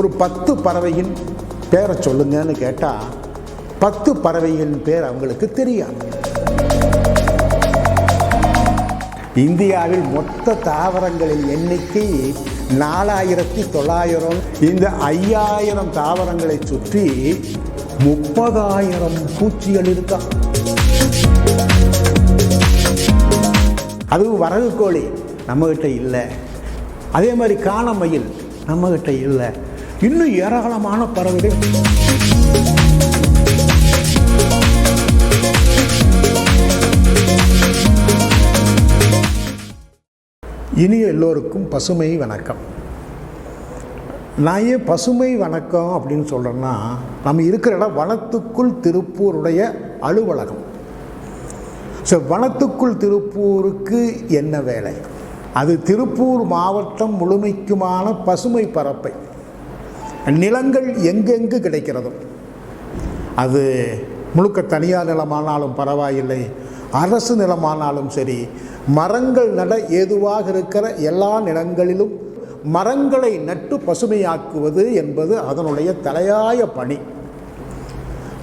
ஒரு பத்து பறவையின் பேரை சொல்லுங்கன்னு கேட்டால் பத்து பறவையின் பேர் அவங்களுக்கு தெரியாது. இந்தியாவில் மொத்த தாவரங்களின் எண்ணிக்கை நாலாயிரத்தி தொள்ளாயிரம். இந்த ஐயாயிரம் தாவரங்களை சுற்றி முப்பதாயிரம் பூச்சிகள் இருக்கா அதுவும் வரகு கோழி நம்மகிட்ட இல்லை. அதே மாதிரி காணமயில் நம்மகிட்ட இல்லை. இன்னும் ஏராளமான பறவைகள். இனிய எல்லோருக்கும் பசுமை வணக்கம். நான் ஏன் பசுமை வணக்கம் அப்படின்னு சொல்கிறேன்னா நம்ம இருக்கிற இடம் வனத்துக்குள் திருப்பூருடைய அலுவலகம். ஸோ வனத்துக்குள் திருப்பூருக்கு என்ன வேலை? அது திருப்பூர் மாவட்டம் முழுமைக்குமான பசுமை பரப்பை. நிலங்கள் எங்கெங்கு கிடைக்கிறதோ அது முழுக்க தனியார் நிலமானாலும் பரவாயில்லை அரசு நிலமானாலும் சரி மரங்கள் நட ஏதுவாக இருக்கிற எல்லா நிலங்களிலும் மரங்களை நட்டு பசுமையாக்குவது என்பது அதனுடைய தலையாய பணி.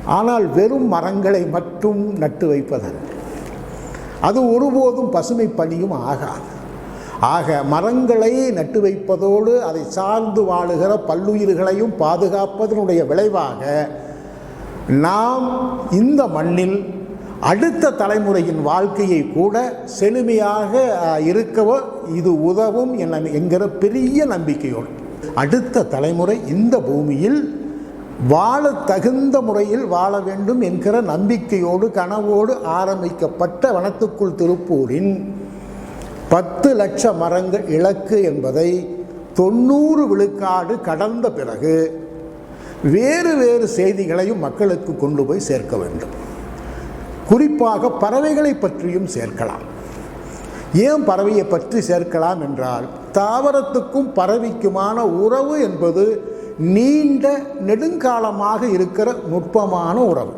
ஆனால் வெறும் மரங்களை மட்டும் நட்டு வைப்பதல்ல. அது ஒருபோதும் பசுமை பணியும் ஆகாது. ஆக மரங்களை நட்டு வைப்பதோடு அதை சார்ந்து வாழுகிற பல்லுயிர்களையும் பாதுகாப்பதனுடைய விளைவாக நாம் இந்த மண்ணில் அடுத்த தலைமுறையின் வாழ்க்கையை கூட செழுமையாக இருக்கவோ இது உதவும் என என்கிற பெரிய நம்பிக்கையோடு அடுத்த தலைமுறை இந்த பூமியில் வாழ தகுந்த முறையில் வாழ வேண்டும் என்கிற நம்பிக்கையோடு கனவோடு ஆரம்பிக்கப்பட்ட வனத்துக்குள் திருப்பூரின் பத்து லட்ச மரங்கள் இலக்கு என்பதை தொண்ணூறு விழுக்காடு கடந்த பிறகு வேறு வேறு செய்திகளையும் மக்களுக்கு கொண்டு போய் சேர்க்க வேண்டும். குறிப்பாக பறவைகளை பற்றியும் சேர்க்கலாம். ஏன் பறவையை பற்றி சேர்க்கலாம் என்றால் தாவரத்துக்கும் பறவைக்குமான உறவு என்பது நீண்ட நெடுங்காலமாக இருக்கிற நுட்பமான உறவு.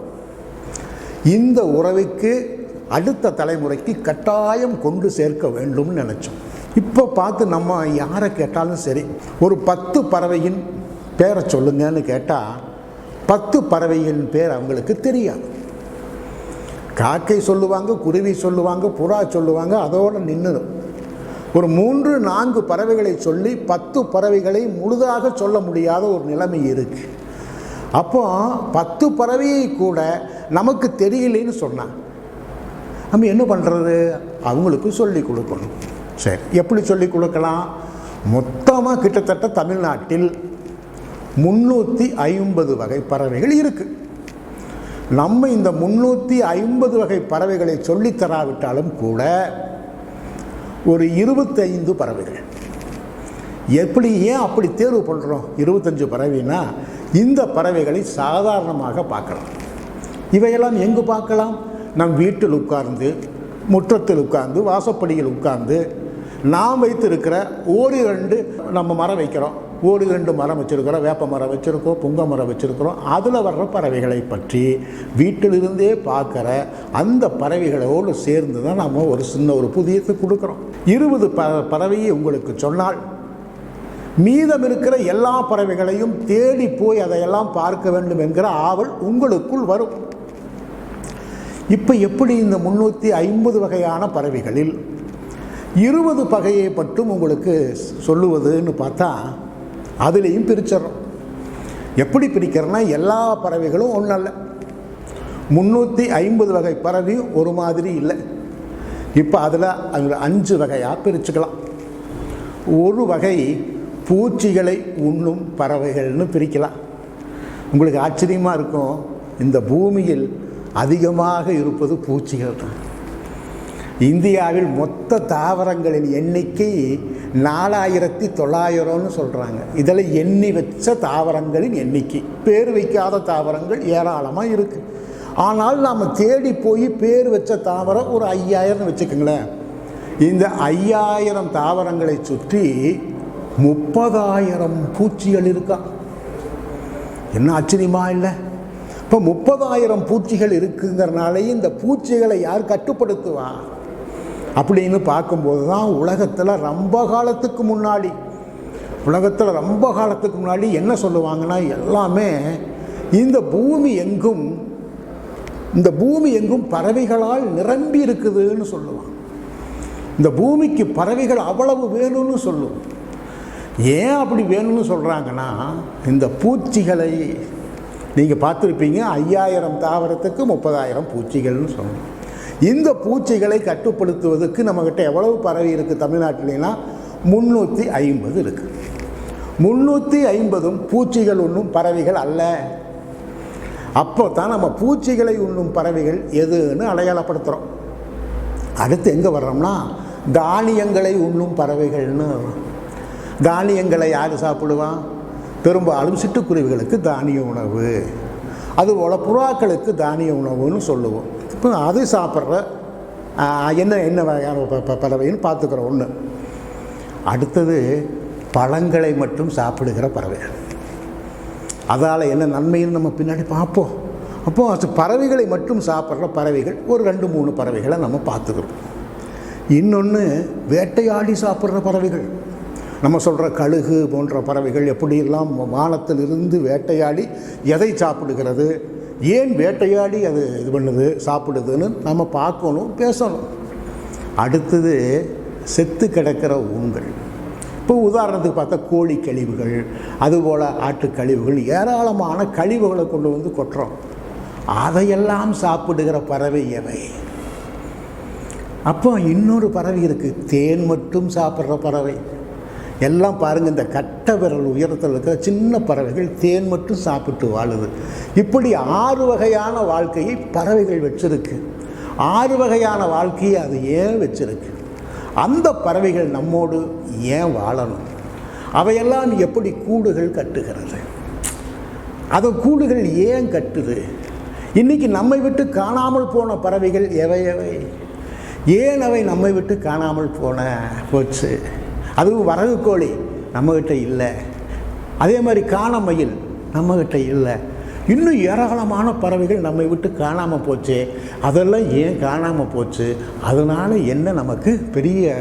இந்த உறவுக்கு அடுத்த தலைமுறைக்கு கட்டாயம் கொண்டு சேர்க்க வேண்டும்னு நினச்சோம். இப்போ பார்த்து நம்ம யாரை கேட்டாலும் சரி ஒரு பத்து பறவையின் பேரை சொல்லுங்கன்னு கேட்டால் பத்து பறவையின் பேர் அவங்களுக்கு தெரியாது. காக்கை சொல்லுவாங்க குருவி சொல்லுவாங்க புறா சொல்லுவாங்க அதோடு நின்றுடும் ஒரு மூன்று நான்கு பறவைகளை சொல்லி பத்து பறவைகளை முழுதாக சொல்ல முடியாத ஒரு நிலைமை இருக்குது அப்போ பத்து பறவையை கூட நமக்கு தெரியலேன்னு சொன்னான் நம்ம என்ன பண்ணுறது அவங்களுக்கு சொல்லி கொடுக்கணும். சரி. எப்படி சொல்லி கொடுக்கலாம்? மொத்தமாக கிட்டத்தட்ட தமிழ்நாட்டில் முந்நூற்றி ஐம்பது வகை பறவைகள் இருக்குது நம்ம இந்த முந்நூற்றி ஐம்பது வகை பறவைகளை சொல்லித் தராவிட்டாலும் கூட ஒரு இருபத்தைந்து பறவைகள். எப்படி ஏன் அப்படி தேர்வு பண்ணுறோம் இருபத்தஞ்சு பறவைனா இந்த பறவைகளை சாதாரணமாக பார்க்கலாம். இவையெல்லாம் எங்கு பார்க்கலாம்? நம் வீட்டில் உட்கார்ந்து முற்றத்தில் உட்கார்ந்து வாசப்படியில் உட்கார்ந்து நாம் வைத்திருக்கிற ஓரிரண்டு நம்ம மரம் வைக்கிறோம். ஓடி ரெண்டு மரம் வச்சுருக்கிறோம். வேப்ப மரம் வச்சுருக்கோம் புங்க மரம் வச்சுருக்கிறோம். அதில் வர்ற பறவைகளை பற்றி வீட்டிலிருந்தே பார்க்குற அந்த பறவைகளோடு சேர்ந்து தான் நம்ம ஒரு சின்ன ஒரு புதியத்தை கொடுக்குறோம். இருபது ப பறவையை உங்களுக்கு சொன்னால் மீதம் இருக்கிற எல்லா பறவைகளையும் தேடி போய் அதையெல்லாம் பார்க்க வேண்டும் என்கிற ஆவல் உங்களுக்குள் வரும். இப்போ எப்படி இந்த முந்நூற்றி ஐம்பது வகையான பறவைகளில் இருபது பகையை பற்றும் உங்களுக்கு சொல்லுவதுன்னு பார்த்தா அதுலேயும் பிரிச்சிடறோம். எப்படி பிரிக்கிறோன்னா எல்லா பறவைகளும் ஒன்றும் இல்லை முந்நூற்றி ஐம்பது வகை பறவையும் ஒரு மாதிரி இல்லை. இப்போ அதில் அதில் அஞ்சு வகையாக பிரிச்சுக்கலாம். ஒரு வகை பூச்சிகளை உண்ணும் பறவைகள்னு பிரிக்கலாம். உங்களுக்கு ஆச்சரியமாக இருக்கும் இந்த பூமியில் அதிகமாக இருப்பது பூச்சிகள் தான். இந்தியாவில் மொத்த தாவரங்களின் எண்ணிக்கை நாலாயிரத்தி தொள்ளாயிரம்னு சொல்கிறாங்க இதில் எண்ணி வச்ச தாவரங்களின் எண்ணிக்கை. பேர் வைக்காத தாவரங்கள் ஏராளமாக இருக்குது ஆனால் நாம் தேடி போய் பேர் வச்ச தாவரம் ஒரு ஐயாயிரம்னு வச்சுக்கோங்களேன். இந்த ஐயாயிரம் தாவரங்களை சுற்றி முப்பதாயிரம் பூச்சிகள் இருக்கா? என்ன ஆச்சரியமா இல்லை? இப்போ முப்பதாயிரம் பூச்சிகள் இருக்குங்கிறனாலே இந்த பூச்சிகளை யார் கட்டுப்படுத்துவா? அப்படின்னு பார்க்கும்போது தான் உலகத்தில் ரொம்ப காலத்துக்கு முன்னாடி உலகத்தில் ரொம்ப காலத்துக்கு முன்னாடி என்ன சொல்லுவாங்கன்னா எல்லாமே இந்த பூமி எங்கும் இந்த பூமி எங்கும் பறவைகளால் நிரம்பி இருக்குதுன்னு சொல்லுவான் இந்த பூமிக்கு பறவைகள் அவ்வளவு வேணும்னு சொல்லும். ஏன் அப்படி வேணும்னு சொல்கிறாங்கன்னா இந்த பூச்சிகளை நீங்கள் பார்த்துருப்பீங்க ஐயாயிரம் தாவரத்துக்கு முப்பதாயிரம் பூச்சிகள்னு சொல்லணும் இந்த பூச்சிகளை கட்டுப்படுத்துவதற்கு நம்மக்கிட்ட எவ்வளவு பறவை இருக்குது தமிழ்நாட்டிலாம் முந்நூற்றி ஐம்பது இருக்குது முந்நூற்றி ஐம்பதும் பூச்சிகள் உண்ணும் பறவைகள் அல்ல. அப்போ தான் நம்ம பூச்சிகளை உண்ணும் பறவைகள் எதுன்னு அடையாளப்படுத்துகிறோம் அடுத்து எங்கே வர்றோம்னா தானியங்களை உண்ணும் பறவைகள்னு. தானியங்களை யார் சாப்பிடுவான் பெரும்பாலும் சிட்டுக்குருவிகளுக்கு தானிய உணவு. அதுபோல் புறாக்களுக்கு தானிய உணவுன்னு சொல்லுவோம். இப்போ அது சாப்பிட்ற என்ன என்ன வகையான ப- ப- பறவைன்னு பார்த்துக்கிறோம் ஒன்று அடுத்தது பழங்களை மட்டும் சாப்பிடுகிற பறவை. அதால் என்ன நன்மைன்னு நம்ம பின்னாடி பார்ப்போம். அப்போ அது பறவைகளை மட்டும் சாப்பிட்ற பறவைகள் ஒரு ரெண்டு மூணு பறவைகளை நம்ம பார்த்துக்கிறோம். இன்னொன்று வேட்டையாடி சாப்பிட்ற பறவைகள். நம்ம சொல்கிற கழுகு போன்ற பறவைகள் எப்படியெல்லாம் வானத்திலிருந்து வேட்டையாடி எதை சாப்பிடுகிறது? ஏன் வேட்டையாடி அது இது பண்ணுது சாப்பிடுதுன்னு நம்ம பார்க்கணும் பேசணும். அடுத்தது செத்து கிடக்கிற ஊன்கள் இப்போ உதாரணத்துக்கு பார்த்தா கோழி கழிவுகள் அதுபோல் ஆட்டு கழிவுகள் ஏராளமான கழிவுகளை கொண்டு வந்து கொட்டுறோம். அதையெல்லாம் சாப்பிடுகிற பறவை எவை? அப்போ இன்னொரு பறவை இருக்குது தேன் மட்டும் சாப்பிட்ற பறவை. எல்லாம் பாருங்கள் இந்த கட்ட விரல் உயரத்தில் இருக்கிற சின்ன பறவைகள் தேன் மட்டும் சாப்பிட்டு வாழுது. இப்படி ஆறு வகையான வாழ்க்கையை பறவைகள் வச்சிருக்கு. ஆறு வகையான வாழ்க்கையை அது ஏன் வச்சிருக்கு? அந்த பறவைகள் நம்மோடு ஏன் வாழணும்? அவையெல்லாம் எப்படி கூடுகள் கட்டுகிறது? அதை கூடுகள் ஏன் கட்டுது? இன்னைக்கு நம்மை விட்டு காணாமல் போன பறவைகள் எவை எவை? ஏன் அவை நம்மை விட்டு காணாமல் போன போச்சு? அதுவும் வரகு கோழி நம்மகிட்ட இல்லை. அதே மாதிரி காணமயில் நம்மகிட்ட இல்லை. இன்னும் ஏராளமான பறவைகள் நம்மை விட்டு காணாமல் போச்சு. அதெல்லாம் ஏன் காணாமல் போச்சு? அதனால் என்ன நமக்கு பெரிய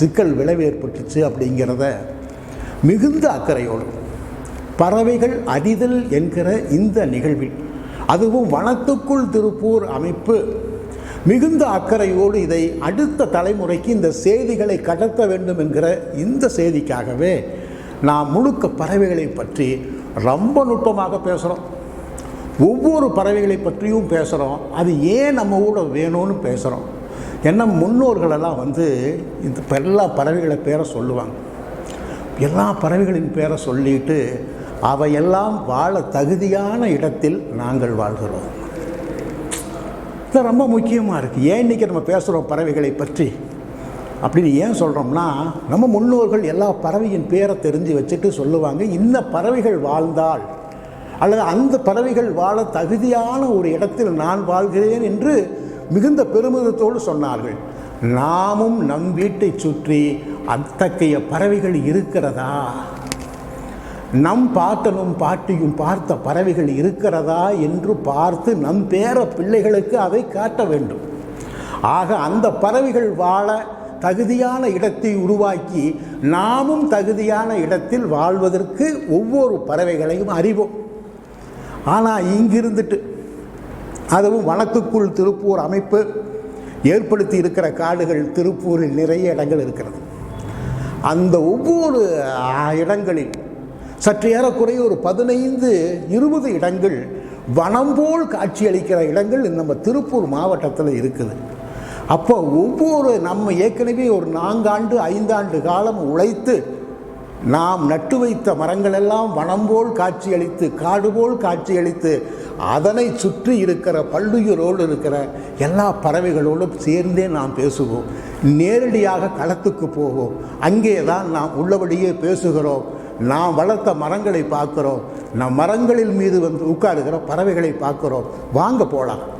சிக்கல் விளைவு ஏற்பட்டுச்சு அப்படிங்கிறத மிகுந்த அக்கறையோடு பறவைகள் அறிதல் என்கிற இந்த நிகழ்வில் அதுவும் வனத்துக்குள் திருப்பூர் அமைப்பு மிகுந்த அக்கறையோடு இதை அடுத்த தலைமுறைக்கு இந்த செய்திகளை கடத்த வேண்டும் என்கிற இந்த செய்திக்காகவே நாம் முழுக்க பறவைகளை பற்றி ரொம்ப நுட்பமாக பேசுகிறோம் ஒவ்வொரு பறவைகளை பற்றியும் பேசுகிறோம் அது ஏன் நம்ம கூட வேணும்னு பேசுகிறோம் என்ன முன்னோர்களெல்லாம் வந்து இந்த எல்லா பறவைகளை பேரை சொல்லுவாங்க. எல்லா பறவைகளின் பேரை சொல்லிட்டு அவையெல்லாம் வாழ தகுதியான இடத்தில் நாங்கள் வாழ்கிறோம். இது ரொம்ப முக்கியமாக இருக்குது ஏன் இன்றைக்கி நம்ம பேசுகிறோம் பறவைகளை பற்றி? அப்படின்னு ஏன் சொல்கிறோம்னா நம்ம முன்னோர்கள் எல்லா பறவையின் பேரை தெரிஞ்சு வச்சுட்டு சொல்லுவாங்க இந்த பறவைகள் வாழ்ந்தால் அல்லது அந்த பறவைகள் வாழ தகுதியான ஒரு இடத்தில் நான் வாழ்கிறேன் என்று மிகுந்த பெருமிதத்தோடு சொன்னார்கள். நாமும் நம் வீட்டை சுற்றி அத்தகைய பறவைகள் இருக்கிறதா? நம் பாட்டனும் பாட்டியும் பார்த்த பறவைகள் இருக்கிறதா என்று பார்த்து நம் பேர பிள்ளைகளுக்கு அதை காட்ட வேண்டும். ஆக அந்த பறவைகள் வாழ தகுதியான இடத்தை உருவாக்கி நாமும் தகுதியான இடத்தில் வாழ்வதற்கு ஒவ்வொரு பறவைகளையும் அறிவோம். ஆனால் இங்கிருந்துட்டு அதுவும் வனத்துக்குள் திருப்பூர் அமைப்பு ஏற்படுத்தி இருக்கிற காடுகள் திருப்பூரில் நிறைய இடங்கள் இருக்கிறது. அந்த ஒவ்வொரு இடங்களில் சற்று ஏறக்குறைய ஒரு பதினைந்து இருபது இடங்கள் வனம் போல் காட்சியளிக்கிற இடங்கள் நம்ம திருப்பூர் மாவட்டத்தில் இருக்குது. அப்போ ஒவ்வொரு நம்ம ஏற்கனவே ஒரு நான்காண்டு ஐந்தாண்டு காலம் உழைத்து நாம் நட்டு வைத்த மரங்களெல்லாம் வனம் போல் காட்சியளித்து காடு போல் காட்சியளித்து அதனை சுற்றி இருக்கிற பல்லுயிரோடு இருக்கிற எல்லா பறவைகளோடும் சேர்ந்தே நாம் பேசுவோம். நேரடியாக களத்துக்கு போவோம். அங்கே தான் நாம் உள்ளபடியே பேசுகிறோம். நாம் வளர்த்த மரங்களை பார்க்குறோம். நம் மரங்களில் மீது வந்து உட்காருகிற பறவைகளை பார்க்குறோம். வாங்க போகலாம்